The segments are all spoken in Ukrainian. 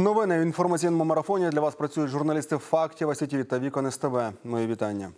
Новини в інформаційному марафоні для вас працюють журналісти фактів, АСІТІВІ та Вікон СТВ. Мої вітання.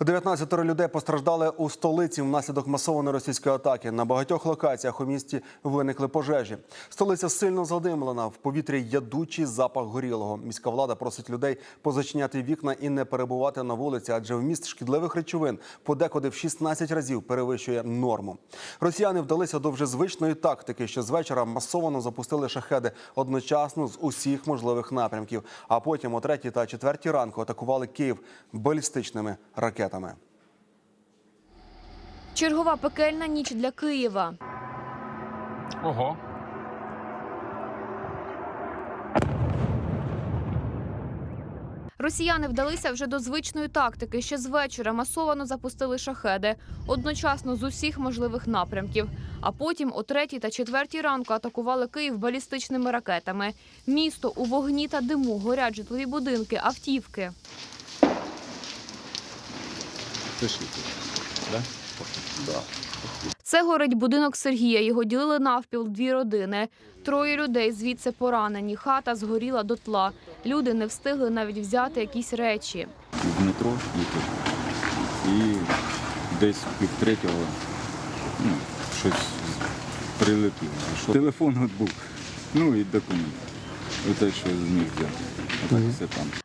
19 людей постраждали у столиці внаслідок масованої російської атаки. На багатьох локаціях у місті виникли пожежі. Столиця сильно задимлена. В повітрі ядучий запах горілого. Міська влада просить людей позачиняти вікна і не перебувати на вулиці, адже вміст шкідливих речовин подекуди в 16 разів перевищує норму. Росіяни вдалися до вже звичної тактики, що з вечора масово запустили шахеди одночасно з усіх можливих напрямків. А потім о 3 та 4 ранку атакували Київ балістичними ракетами. Чергова пекельна ніч для Києва. Ого. Росіяни вдалися вже до звичної тактики. Ще з вечора масовано запустили шахеди одночасно з усіх можливих напрямків. А потім о третій та четвертій ранку атакували Київ балістичними ракетами. Місто у вогні та диму, горять житлові будинки, автівки. Пишіть. Да? Це горить будинок Сергія. Його ділили навпіл дві родини. Троє людей звідси поранені. Хата згоріла дотла. Люди не встигли навіть взяти якісь речі. в метро їхав. І десь пів третього ну, щось прилетіло. Що? Телефон от був, ну і документ. Оте, що зміг взяти.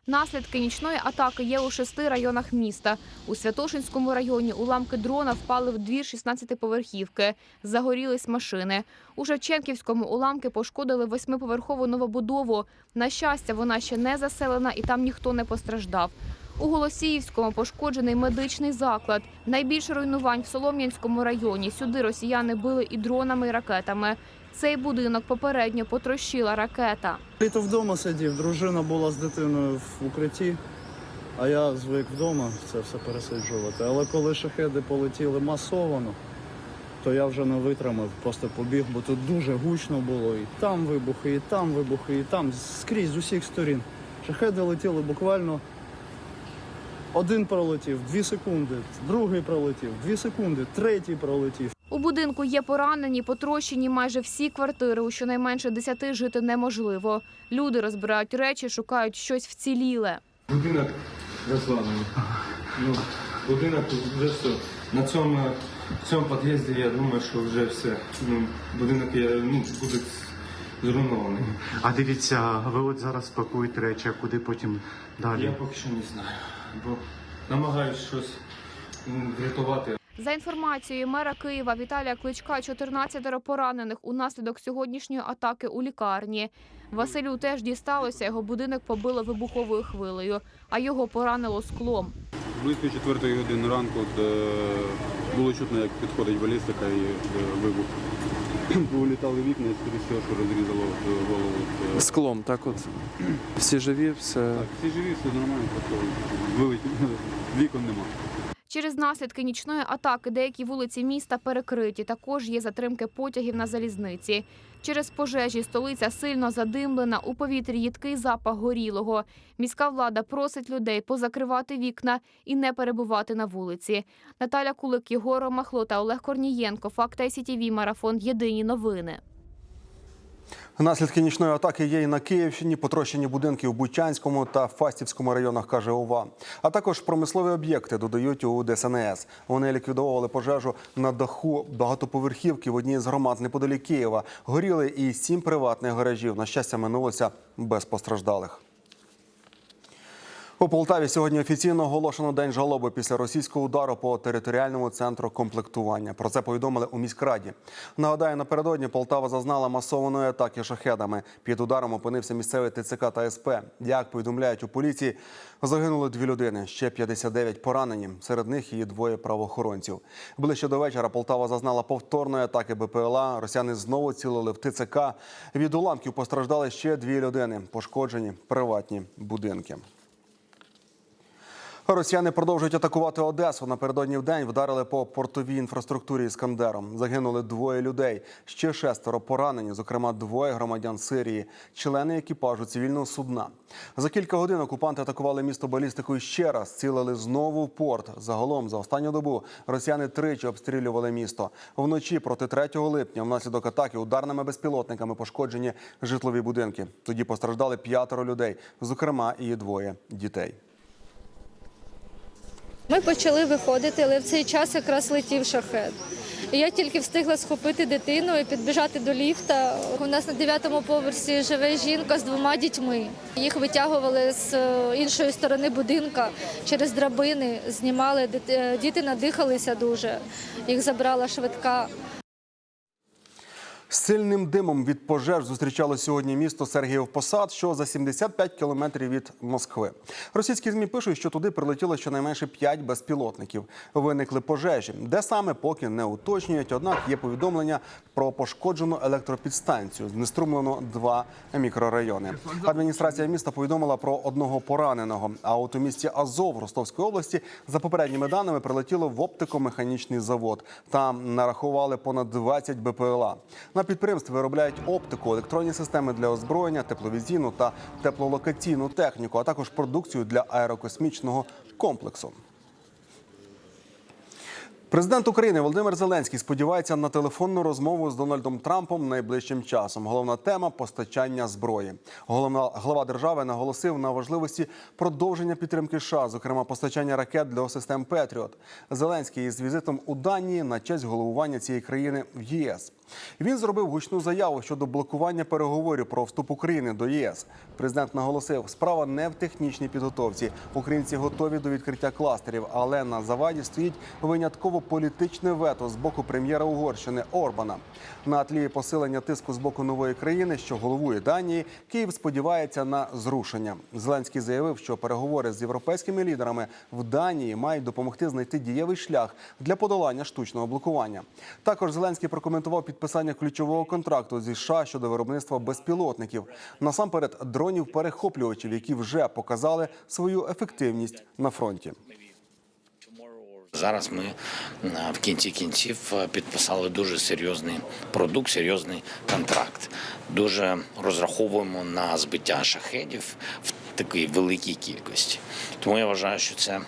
Наслідки нічної атаки є у шести районах міста. У Святошинському районі уламки дрона впали в двір 16-поверхівки. Загорілись машини. У Шевченківському уламки пошкодили восьмиповерхову новобудову. На щастя, вона ще не заселена і там ніхто не постраждав. У Голосіївському пошкоджений медичний заклад. Найбільше руйнувань в Солом'янському районі. Сюди росіяни били і дронами, і ракетами. Цей будинок попередньо потрощила ракета. Літо вдома сидів, дружина була з дитиною в укритті, а я звик вдома це все пересиджувати. Але коли шахеди полетіли масовано, то я вже не витримав, просто побіг, бо тут дуже гучно було. І там вибухи, і там вибухи, і там скрізь з усіх сторін. Шахеди летіли буквально. Один пролетів, дві секунди, другий пролетів, дві секунди, третій пролетів. У будинку є поранені, потрощені майже всі квартири. У щонайменше десяти жити неможливо. Люди розбирають речі, шукають щось вціліле. Будинок розладений. Ну, будинок вже все. На цьому, в цьому під'їзді я думаю, що вже все. Ну, будинок я, ну, буде зруйнований. А дивіться, ви от зараз пакуєте речі, а куди потім далі? Я поки що не знаю. Бо намагаюсь щось врятувати. За інформацією мера Києва Віталія Кличка, 14 поранених унаслідок сьогоднішньої атаки у лікарні. Василю теж дісталося, його будинок побило вибуховою хвилею, а його поранило склом. Близько четвертої години ранку було чутно, як підходить балістика і е, вибух. Вилітали вікна і скоріше всього, що розрізало голову. от, е, Склом, так от. Всі живі, все. Так, всі живі, все нормально, просто вилетіло. Вікон нема. Через наслідки нічної атаки деякі вулиці міста перекриті. Також є затримки потягів на залізниці. Через пожежі столиця сильно задимлена. У повітрі їдкий запах горілого. Міська влада просить людей позакривати вікна і не перебувати на вулиці. Наталя Кулик, Єгор Махло та Олег Корнієнко. Факт СІТВ Марафон. Єдині новини. Наслідки нічної атаки є і на Київщині, потрощені будинки у Бучанському та Фастівському районах, каже ОВА. А також промислові об'єкти додають у ДСНС. Вони ліквідовували пожежу на даху багатоповерхівки в одній з громад неподалік Києва. Горіли і сім приватних гаражів. На щастя, минулося без постраждалих. У Полтаві сьогодні офіційно оголошено день жалоби після російського удару по територіальному центру комплектування. Про це повідомили у міськраді. Нагадаю, напередодні Полтава зазнала масованої атаки шахедами. Під ударом опинився місцевий ТЦК та СП. Як повідомляють у поліції, загинули дві людини. Ще 59 поранені. Серед них і двоє правоохоронців. Ближче до вечора Полтава зазнала повторної атаки БПЛА. Росіяни знову цілили в ТЦК. Від уламків постраждали ще дві людини. Пошкоджені приватні будинки. Росіяни продовжують атакувати Одесу. Напередодні в день вдарили по портовій інфраструктурі Іскандером. Загинули двоє людей. Ще шестеро поранені, зокрема двоє громадян Сирії, члени екіпажу цивільного судна. За кілька годин окупанти атакували місто балістикою ще раз. Цілили знову в порт. Загалом за останню добу росіяни тричі обстрілювали місто. Вночі проти 3 липня внаслідок атаки ударними безпілотниками пошкоджені житлові будинки. Тоді постраждали п'ятеро людей, зокрема і двоє дітей. Ми почали виходити, але в цей час якраз летів шахет. Я тільки встигла схопити дитину і підбіжати до ліфта. У нас на дев'ятому поверсі живе жінка з двома дітьми. Їх витягували з е, іншої сторони будинка через драбини, знімали Дит- діти надихалися дуже. Їх забрала швидка. Сильним димом від пожеж зустрічало сьогодні місто Сергіїв Посад, що за 75 кілометрів від Москви. Російські змі пишуть, що туди прилетіло щонайменше 5 безпілотників. Виникли пожежі, де саме поки не уточнюють. Однак є повідомлення про пошкоджену електропідстанцію. Знеструмлено два мікрорайони. Адміністрація міста повідомила про одного пораненого. А от у місті Азов Ростовської області за попередніми даними прилетіло в оптико-механічний завод. Там нарахували понад 20 БПЛА. На підприємстві виробляють оптику, електронні системи для озброєння, тепловізійну та теплолокаційну техніку, а також продукцію для аерокосмічного комплексу. Президент України Володимир Зеленський сподівається на телефонну розмову з Дональдом Трампом найближчим часом. Головна тема постачання зброї. Головна глава держави наголосив на важливості продовження підтримки США, зокрема постачання ракет для систем Петріот. Зеленський із візитом у Данії на честь головування цієї країни в ЄС. Він зробив гучну заяву щодо блокування переговорів про вступ України до ЄС. Президент наголосив, справа не в технічній підготовці. Українці готові до відкриття кластерів, але на заваді стоїть винятково політичне вето з боку прем'єра Угорщини Орбана. На тлі посилення тиску з боку нової країни, що головує Данії, Київ сподівається на зрушення. Зеленський заявив, що переговори з європейськими лідерами в Данії мають допомогти знайти дієвий шлях для подолання штучного блокування. Також Зеленський прокоментував підписання ключового контракту зі США щодо виробництва безпілотників, насамперед дронів перехоплювачів, які вже показали свою ефективність на фронті. Зараз ми е, в кінці кінців е, підписали дуже серйозний продукт, серйозний контракт. Дуже розраховуємо на збиття шахедів в такій великій кількості. Тому я вважаю, що це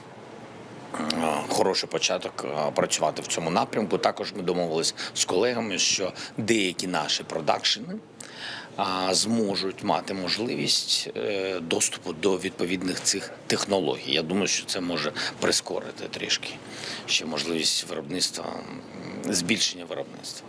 хороший початок е, працювати в цьому напрямку. Також ми домовились з колегами, що деякі наші продакшени зможуть мати можливість е, доступу до відповідних цих технологій. Я думаю, що це може прискорити трішки ще можливість виробництва, збільшення виробництва.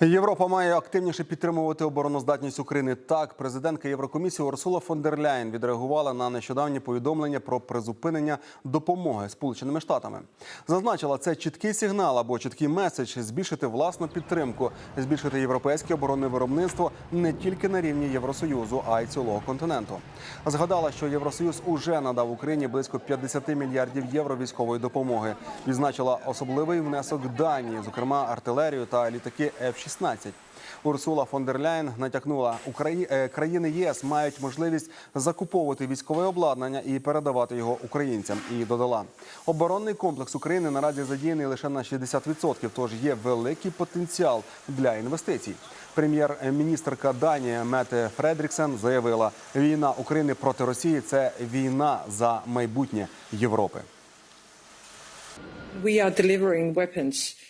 Європа має активніше підтримувати обороноздатність України. Так, президентка Єврокомісії Урсула фон дер Ляєн відреагувала на нещодавні повідомлення про призупинення допомоги Сполученими Штатами. Зазначила, це чіткий сигнал або чіткий меседж збільшити власну підтримку, збільшити європейське оборонне виробництво не тільки на рівні Євросоюзу, а й цілого континенту. Згадала, що Євросоюз уже надав Україні близько 50 мільярдів євро військової допомоги. Відзначила особливий внесок Данії, зокрема артилерію та літаки F-16. Урсула фон дер Ляєн натякнула, е, країни ЄС мають можливість закуповувати військове обладнання і передавати його українцям. І додала, оборонний комплекс України наразі задіяний лише на 60%, тож є великий потенціал для інвестицій. Прем'єр-міністрка Данії Мете Фредріксен заявила, війна України проти Росії це війна за майбутнє Європи.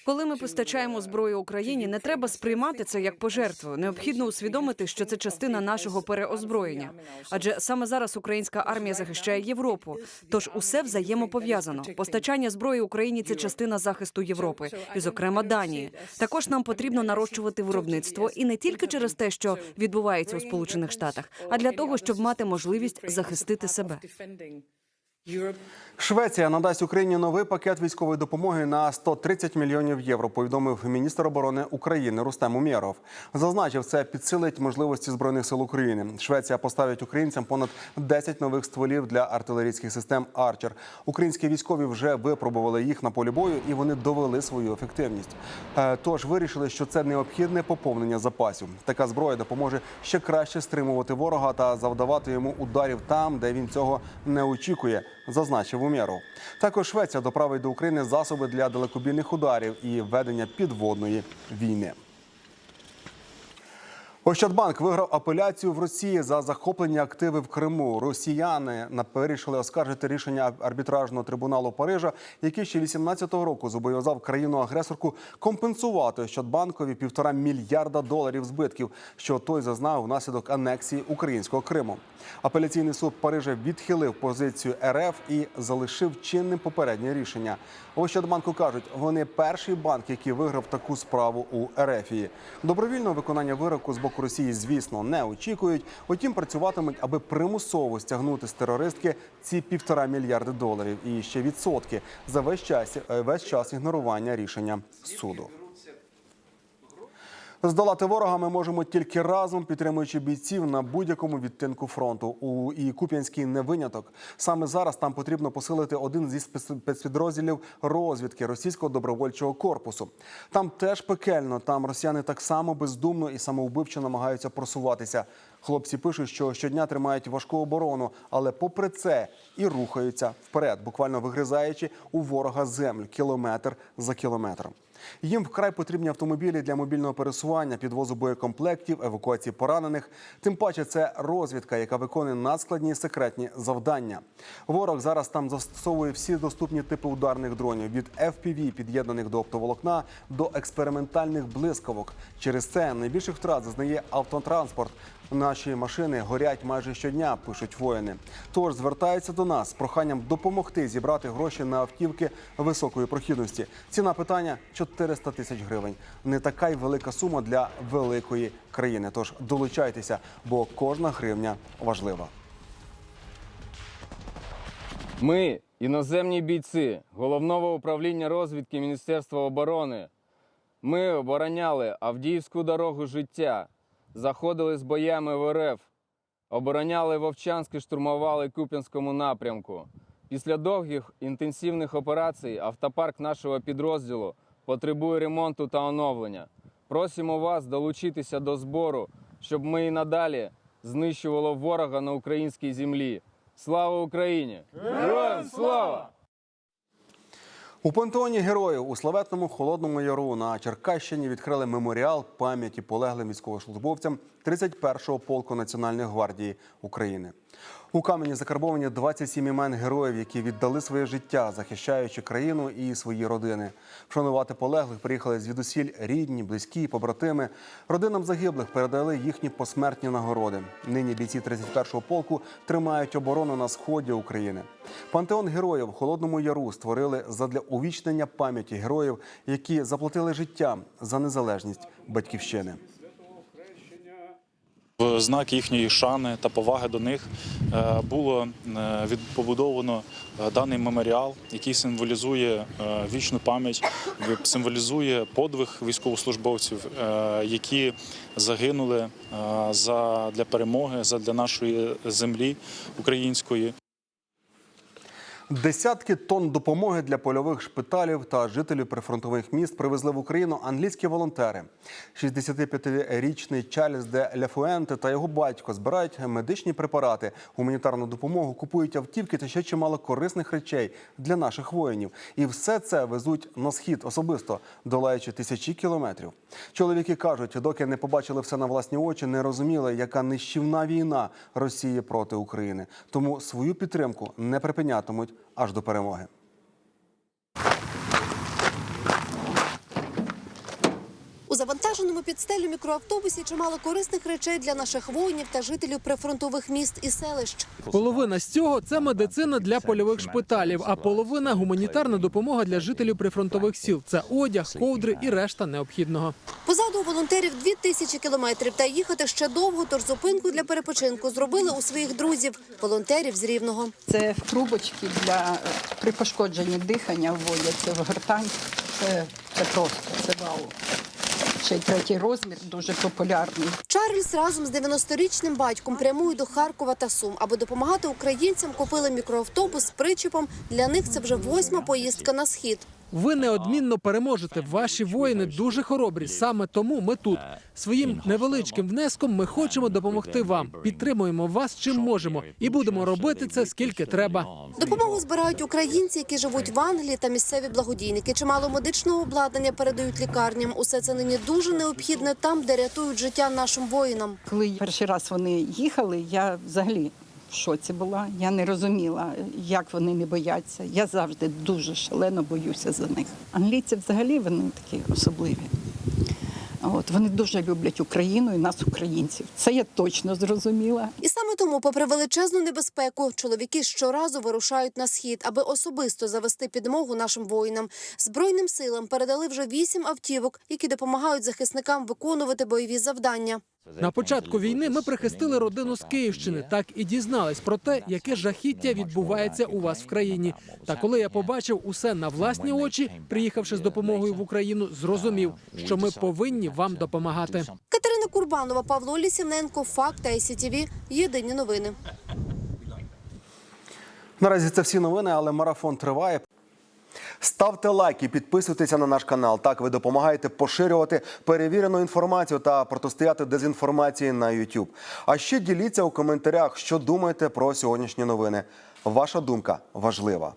Коли ми постачаємо зброю Україні, не треба сприймати це як пожертву. Необхідно усвідомити, що це частина нашого переозброєння. Адже саме зараз українська армія захищає Європу. Тож усе взаємопов'язано. Постачання зброї Україні це частина захисту Європи, і, зокрема, Данії. Також нам потрібно нарощувати виробництво і не тільки через те, що відбувається у Сполучених Штатах, а для того, щоб мати можливість захистити себе. Швеція надасть Україні новий пакет військової допомоги на 130 мільйонів євро. Повідомив міністр оборони України Рустем Умєров. Зазначив, це підсилить можливості збройних сил України. Швеція поставить українцям понад 10 нових стволів для артилерійських систем Арчер. Українські військові вже випробували їх на полі бою і вони довели свою ефективність. Е, Тож вирішили, що це необхідне поповнення запасів. Така зброя допоможе ще краще стримувати ворога та завдавати йому ударів там, де він цього не очікує. Зазначив Умєров. Також Швеція доправить до України засоби для далекобійних ударів і ведення підводної війни. Ощадбанк виграв апеляцію в Росії за захоплені активи в Криму. Росіяни вирішили оскаржити рішення арбітражного трибуналу Парижа, який ще 18-го року зобов'язав країну-агресорку компенсувати Ощадбанкові півтора мільярда доларів збитків, що той зазнав внаслідок анексії українського Криму. Апеляційний суд Парижа відхилив позицію РФ і залишив чинним попереднє рішення. Ощадбанку кажуть, вони перший банк, який виграв таку справу у Ерефії. Добровільного виконання вироку з боку Росії, звісно, не очікують. Утім, працюватимуть, аби примусово стягнути з терористки ці півтора мільярди доларів і ще відсотки за весь час весь час ігнорування рішення суду. Здолати ворога ми можемо тільки разом, підтримуючи бійців на будь-якому відтинку фронту. У і Куп'янський не виняток. Саме зараз там потрібно посилити один зі спец- спецпідрозділів розвідки російського добровольчого корпусу. Там теж пекельно. Там росіяни так само бездумно і самовбивчо намагаються просуватися. Хлопці пишуть, що щодня тримають важку оборону, але попри це і рухаються вперед, буквально вигризаючи у ворога землю кілометр за кілометром. Їм вкрай потрібні автомобілі для мобільного пересування, підвозу боєкомплектів, евакуації поранених. Тим паче, це розвідка, яка виконує надскладні секретні завдання. Ворог зараз там застосовує всі доступні типи ударних дронів від FPV, під'єднаних до оптоволокна, до експериментальних блискавок. Через це найбільших втрат зазнає автотранспорт. Наші машини горять майже щодня, пишуть воїни. Тож звертаються до нас з проханням допомогти зібрати гроші на автівки високої прохідності. Ціна питання 400 тисяч гривень. Не така й велика сума для великої країни. Тож долучайтеся, бо кожна гривня важлива. Ми, іноземні бійці головного управління розвідки Міністерства оборони. Ми обороняли Авдіївську дорогу життя, заходили з боями в РФ, обороняли Вовчанськ і штурмували Куп'янському напрямку. Після довгих інтенсивних операцій автопарк нашого підрозділу потребує ремонту та оновлення. Просимо вас долучитися до збору, щоб ми і надалі знищували ворога на українській землі. Слава Україні! Героям слава! У пантеоні героїв у славетному холодному яру на Черкащині відкрили меморіал пам'яті полеглим військовослужбовцям 31-го полку Національної гвардії України. У камені закарбовані 27 імен героїв, які віддали своє життя, захищаючи країну і свої родини. Вшанувати полеглих приїхали звідусіль рідні, близькі, побратими. Родинам загиблих передали їхні посмертні нагороди. Нині бійці 31-го полку тримають оборону на сході України. Пантеон героїв Холодному Яру створили задля увічнення пам'яті героїв, які заплатили життям за незалежність батьківщини. В знак їхньої шани та поваги до них е, було е, побудовано е, даний меморіал, який символізує е, вічну пам'ять, символізує подвиг військовослужбовців, е, які загинули е, за для перемоги, для нашої землі української. Десятки тонн допомоги для польових шпиталів та жителів прифронтових міст привезли в Україну англійські волонтери. 65-річний Чарльз де Ляфуенте та його батько збирають медичні препарати, гуманітарну допомогу, купують автівки та ще чимало корисних речей для наших воїнів. І все це везуть на схід особисто, долаючи тисячі кілометрів. Чоловіки кажуть, доки не побачили все на власні очі, не розуміли, яка нищівна війна Росії проти України. Тому свою підтримку не припинятимуть аж до перемоги. У завантаженому під стелю мікроавтобусі чимало корисних речей для наших воїнів та жителів прифронтових міст і селищ. Половина з цього це медицина для польових шпиталів, а половина гуманітарна допомога для жителів прифронтових сіл. Це одяг, ковдри і решта необхідного. Позаду у волонтерів дві тисячі кілометрів та їхати ще довго, тож зупинку для перепочинку зробили у своїх друзів, волонтерів з Рівного. Це в трубочки для при пошкодженні дихання вводяться в гортань. Це, це просто це вау. Ще третій розмір дуже популярний. Чарльз разом з 90-річним батьком прямує до Харкова та Сум, аби допомагати українцям. Купили мікроавтобус з причепом. Для них це вже восьма поїздка на схід. Ви неодмінно переможете. Ваші воїни дуже хоробрі. Саме тому ми тут. Своїм невеличким внеском ми хочемо допомогти вам. Підтримуємо вас чим можемо, і будемо робити це скільки треба. Допомогу збирають українці, які живуть в Англії та місцеві благодійники. Чимало медичного обладнання передають лікарням. Усе це нині дуже необхідне там, де рятують життя нашим воїнам. Коли перший раз вони їхали, я взагалі в шоці була. Я не розуміла, як вони не бояться. Я завжди дуже шалено боюся за них. Англійці взагалі вони такі особливі. От вони дуже люблять Україну і нас, українців. Це я точно зрозуміла. І саме тому, попри величезну небезпеку, чоловіки щоразу вирушають на схід, аби особисто завести підмогу нашим воїнам. Збройним силам передали вже вісім автівок, які допомагають захисникам виконувати бойові завдання. На початку війни ми прихистили родину з Київщини. Так і дізнались про те, яке жахіття відбувається у вас в країні. Та коли я побачив усе на власні очі, приїхавши з допомогою в Україну, зрозумів, що ми повинні вам допомагати. Катерина Курбанова, Павло Лісівненко, Факт ICTV. Єдині новини. Наразі це всі новини, але марафон триває. Ставте лайки, підписуйтеся на наш канал. Так ви допомагаєте поширювати перевірену інформацію та протистояти дезінформації на YouTube. А ще діліться у коментарях, що думаєте про сьогоднішні новини. Ваша думка важлива.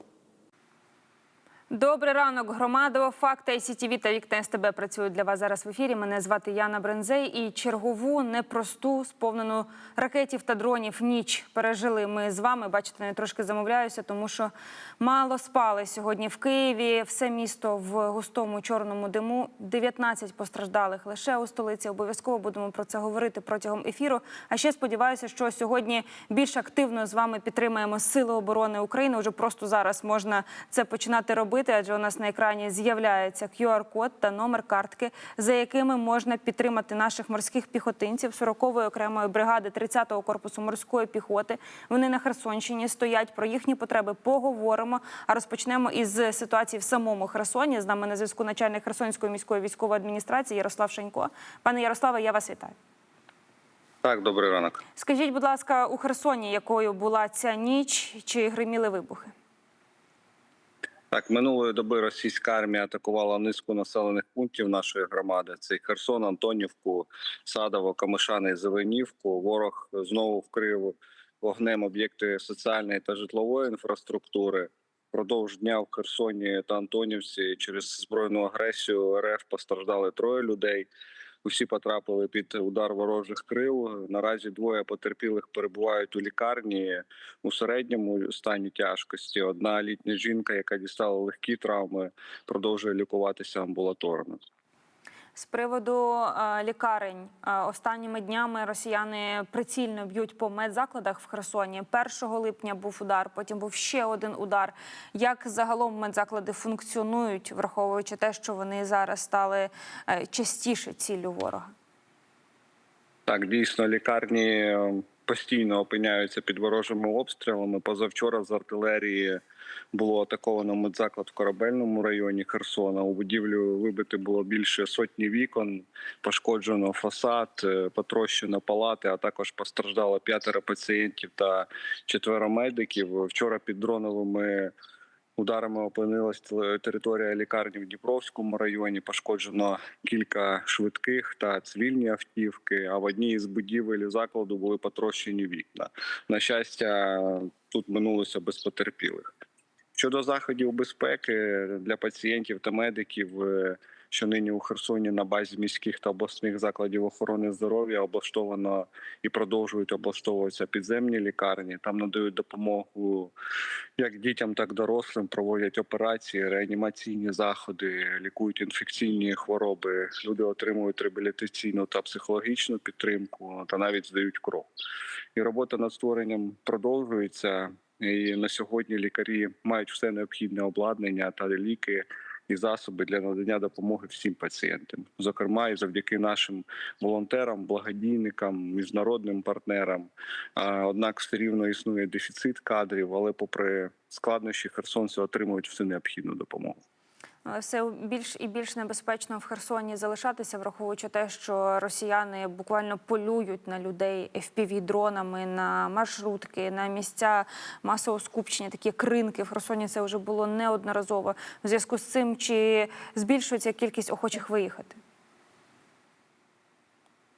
Добрий ранок, громадо. Факти ICTV та Вікна СТБ працюють для вас зараз в ефірі. Мене звати Яна Брензей. І чергову непросту сповнену ракетів та дронів ніч пережили ми з вами. Бачите, я трошки замовляюся, тому що мало спали сьогодні в Києві. Все місто в густому чорному диму. 19 постраждалих лише у столиці. Обов'язково будемо про це говорити протягом ефіру. А ще сподіваюся, що сьогодні більш активно з вами підтримаємо Сили оборони України. Уже просто зараз можна це починати робити, адже у нас на екрані з'являється QR-код та номер картки, за якими можна підтримати наших морських піхотинців 40-ї окремої бригади 30-го корпусу морської піхоти. Вони на Херсонщині стоять. Про їхні потреби поговоримо. А розпочнемо із ситуації в самому Херсоні. З нами на зв'язку начальник Херсонської міської військової адміністрації Ярослав Шенько. Пане Ярославе, я вас вітаю. Так, добрий ранок. Скажіть, будь ласка, у Херсоні якою була ця ніч? Чи гриміли вибухи? Так, минулої доби російська армія атакувала низку населених пунктів нашої громади. Це Херсон, Антонівку, Садово, Камишани Зеленівку. Ворог знову вкрив вогнем об'єкти соціальної та житлової інфраструктури. Продовж дня в Херсоні та Антонівці через збройну агресію РФ постраждали троє людей. Усі потрапили під удар ворожих крил. Наразі двоє потерпілих перебувають у лікарні у середньому стані тяжкості. Одна літня жінка, яка дістала легкі травми, продовжує лікуватися амбулаторно. З приводу е, лікарень е, останніми днями росіяни прицільно б'ють по медзакладах в Херсоні. 1 липня був удар, потім був ще один удар. Як загалом медзаклади функціонують, враховуючи те, що вони зараз стали е, частіше ціллю ворога? Так, дійсно, лікарні е, постійно опиняються під ворожими обстрілами. Позавчора з артилерії було атаковано медзаклад в корабельному районі Херсона. У будівлю вибито було більше сотні вікон, пошкоджено фасад, е, потрощено палати, а також постраждало п'ятеро пацієнтів та четверо медиків. Вчора під дроновими Ударами опинилась територія лікарні в Дніпровському районі. Пошкоджено кілька швидких та цивільні автівки. А в одній із будівель закладу були потрощені вікна. На щастя, тут минулося без потерпілих. Щодо заходів безпеки для пацієнтів та медиків, е, що нині у Херсоні на базі міських та обласних закладів охорони здоров'я облаштовано і продовжують облаштовуватися підземні лікарні. Там надають допомогу як дітям, так і дорослим. Проводять операції, реанімаційні заходи, лікують інфекційні хвороби. Люди отримують реабілітаційну та психологічну підтримку та навіть здають кров. І робота над створенням продовжується. І на сьогодні лікарі мають все необхідне обладнання та ліки і засоби для надання допомоги всім пацієнтам, зокрема і завдяки нашим волонтерам, благодійникам, міжнародним партнерам. Однак все рівно існує дефіцит кадрів, але попри складнощі херсонці отримують всю необхідну допомогу. Все більш і більш небезпечно в Херсоні залишатися, враховуючи те, що росіяни буквально полюють на людей FPV-дронами, на маршрутки, на місця масового скупчення, такі кринки в Херсоні. Це вже було неодноразово. В зв'язку з цим чи збільшується кількість охочих виїхати?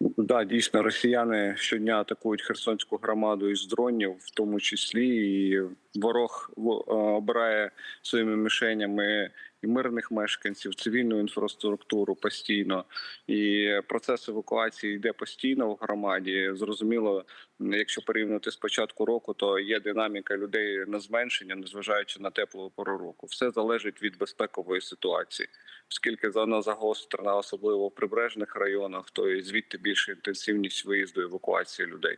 Да, дійсно, росіяни щодня атакують херсонську громаду із дронів, в тому числі і ворог е, обирає своїми мішенями і мирних мешканців, цивільну інфраструктуру постійно. І процес евакуації йде постійно в громаді. Зрозуміло, якщо порівняти з початку року, то є динаміка людей на зменшення, незважаючи на теплу пору року. Все залежить від безпекової ситуації, оскільки вона загострена, особливо в прибережних районах, то і звідти більша інтенсивність виїзду евакуації людей.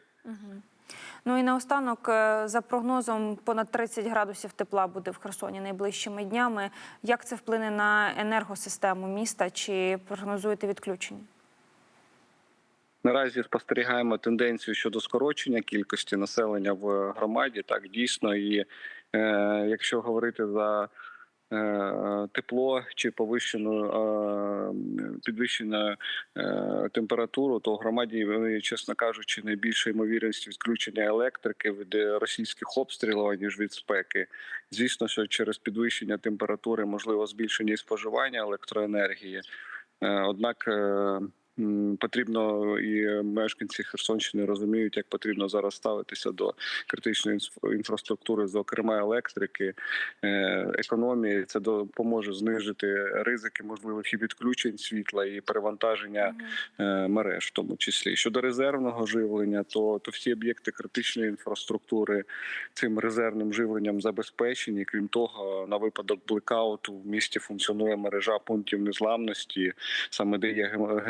Ну і наостанок, е, за прогнозом, понад 30 градусів тепла буде в Херсоні найближчими днями. Як це вплине на енергосистему міста? Чи прогнозуєте відключення? Наразі спостерігаємо тенденцію щодо скорочення кількості населення в громаді. Так дійсно, і е, якщо говорити за тепло чи повищену е, підвищену е, температуру, то громаді, е, чесно кажучи, найбільша ймовірність відключення електрики від е, російських обстрілів ніж від спеки. Звісно, що через підвищення температури можливо збільшення і споживання електроенергії. Е, Однак е, потрібно і мешканці Херсонщини розуміють, як потрібно зараз ставитися до критичної інфраструктури, зокрема електрики, е, економії. Це допоможе знижити ризики можливих і відключень світла і перевантаження е, мереж, в тому числі щодо резервного живлення, то, то всі об'єкти критичної інфраструктури цим резервним живленням забезпечені. Крім того, на випадок блекауту в місті функціонує мережа пунктів незламності, саме де є ген-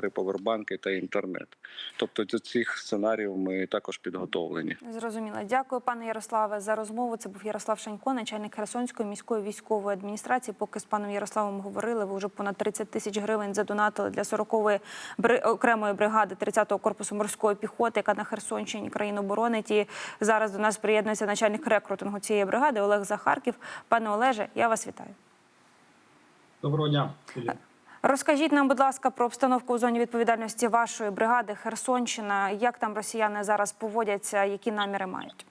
генератори, повербанки та інтернет. Тобто до цих сценаріїв ми також підготовлені. Зрозуміло. Дякую, пане Ярославе, за розмову. Це був Ярослав Шанько, начальник Херсонської міської військової адміністрації. Поки з паном Ярославом говорили, ви вже понад 30 тисяч гривень задонатили для 40-ї бри- окремої бригади 30-го корпусу морської піхоти, яка на Херсонщині країну боронить. І зараз до нас приєднується начальник рекрутингу цієї бригади Олег Захарків. Пане Олеже, я вас вітаю. Доброго дня. Розкажіть нам, будь ласка, про обстановку у зоні відповідальності вашої бригади Херсонщина. Як там росіяни зараз поводяться, які наміри мають?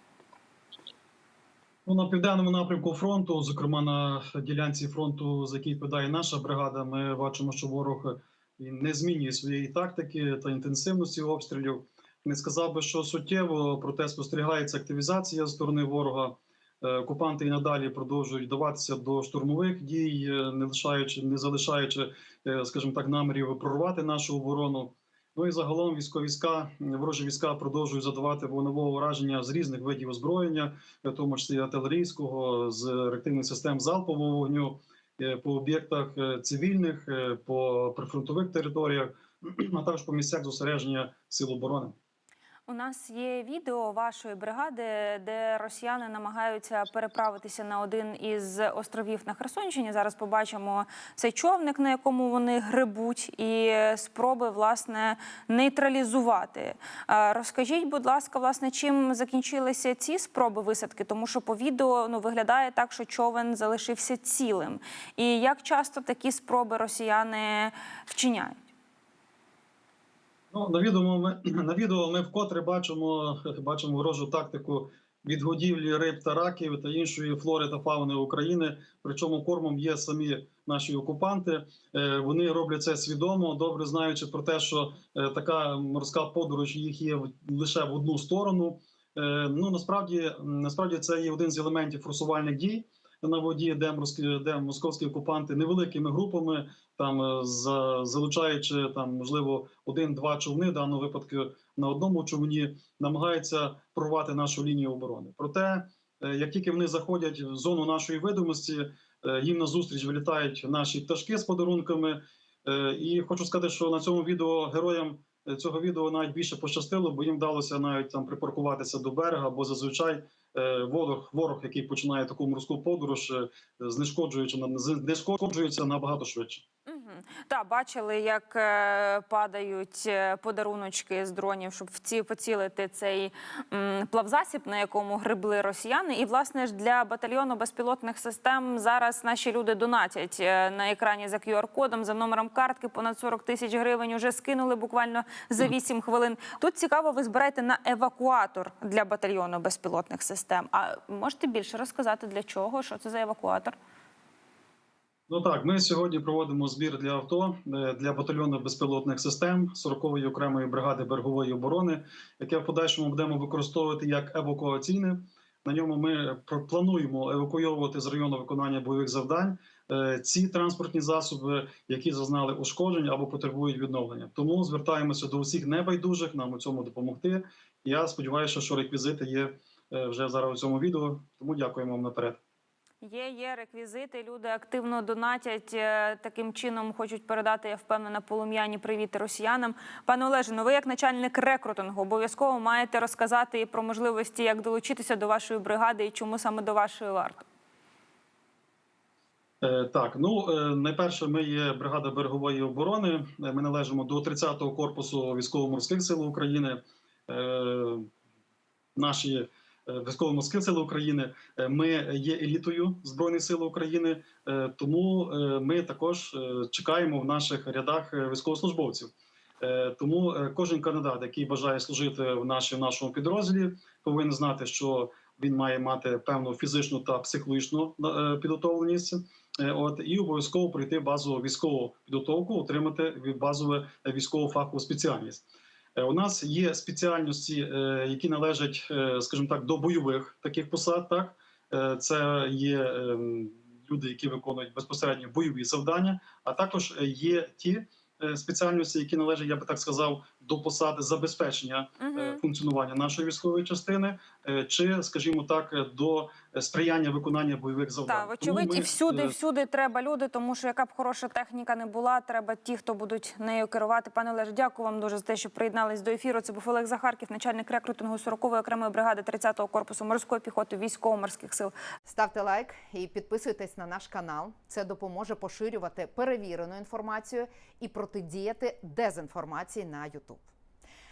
Ну, на південному напрямку фронту, зокрема на ділянці фронту, за який відповідає наша бригада, ми бачимо, що ворог не змінює своєї тактики та інтенсивності обстрілів. Не сказав би, що суттєво, проте спостерігається активізація сторони ворога. Е, Окупанти і надалі продовжують вдаватися до штурмових дій, е, не лишаючи, не залишаючи, е, скажімо так, намірів прорвати нашу оборону. Ну і загалом військові війська, ворожі війська продовжують задавати вогневого ураження з різних видів озброєння, в тому числі артилерійського, з реактивних систем залпового вогню по об'єктах цивільних, по прифронтових територіях, а також по місцях зосередження сил оборони. У нас є відео вашої бригади, де росіяни намагаються переправитися на один із островів на Херсонщині. Зараз побачимо цей човник, на якому вони грибуть, і спроби власне нейтралізувати. Розкажіть, будь ласка, власне, чим закінчилися ці спроби висадки? Тому що по відео ну виглядає так, що човен залишився цілим. І як часто такі спроби росіяни вчиняють? Ну, на відео ми на відео ми вкотре бачимо, бачимо ворожу тактику відгодівлі риб та раків та іншої флори та фауни України. Причому кормом є самі наші окупанти. Е, Вони роблять це свідомо, добре знаючи про те, що е, така морська подорож їх є лише в одну сторону. Е, Ну насправді насправді це є один з елементів форсувальних дій на воді, де де московські окупанти невеликими групами, там е, за- залучаючи там можливо один-два човни в даному випадку на одному човні, намагаються прорвати нашу лінію оборони. Проте, е, як тільки вони заходять в зону нашої видимості, е, їм назустріч вилітають наші пташки з подарунками. І хочу сказати, що на цьому відео героям цього відео навіть більше пощастило, бо їм вдалося навіть там припаркуватися до берега, бо зазвичай е, ворог, ворог, який починає таку морську подорож, е, знешкоджується набагато швидше. Мгм. Та бачили, як е, падають е, подаруночки з дронів, щоб вці поцілити цей плавзасіб, на якому грибли росіяни. І власне ж для батальйону безпілотних систем зараз наші люди донатять е, на екрані за QR-кодом, за номером картки. Понад 40 тисяч гривень уже скинули буквально за 8 хвилин. Тут цікаво, ви збираєте на евакуатор для батальйону безпілотних систем. А можете більше розказати для чого? Що це за евакуатор? Ну так, ми сьогодні проводимо збір для авто е, для батальйону безпілотних систем 40-ї окремої бригади берегової оборони, яке в подальшому будемо використовувати як евакуаційне. На ньому ми плануємо евакуйовувати з району виконання бойових завдань е, ці транспортні засоби, які зазнали ушкоджень або потребують відновлення. Тому звертаємося до усіх небайдужих нам у цьому допомогти. Я сподіваюся, що реквізити є е, вже зараз у цьому відео. Тому дякуємо вам наперед. Є, є реквізити. Люди активно донатять е, таким чином. Хочуть передати, я впевнена, полум'яні привіти росіянам. Пане Олеже, ну ви як начальник рекрутингу обов'язково маєте розказати і про можливості, як долучитися до вашої бригади і чому саме до вашої варти. Е, Так, ну е, найперше, ми є бригада берегової оборони. Ми належимо до 30-го корпусу військово-морських сил України. Наші е, військово-морські сили України. е, Ми є елітою збройних сил України, е, тому ми також чекаємо в наших рядах військовослужбовців. Тому кожен кандидат, який бажає служити в нашій в нашому підрозділі, повинен знати, що він має мати певну фізичну та психологічну підготовленість. От і обов'язково пройти базову військову підготовку, отримати базову військову фахову спеціальність. Е, У нас є спеціальності, е, які належать, е, скажімо так, до бойових таких посад. Так це є ем, люди, які виконують безпосередньо бойові завдання, а також є ті спеціальності, які належать, я би так сказав, до посади забезпечення е, функціонування нашої військової частини, е, чи, скажімо так, до сприяння виконання бойових завдань. Так, вочевидь, і всюди, е, всюди треба люди, тому що яка б хороша техніка не була, треба ті, хто будуть нею керувати. Пане Олеже, дякую вам дуже за те, що приєднались до ефіру. Це був Олег Захарків, начальник рекрутингу 40-ї окремої бригади 30-го корпусу морської піхоти військово-морських сил. Ставте лайк і підписуйтесь на наш канал. Це допоможе поширювати перевірену інформацію і протидіяти дезінформації на YouTube.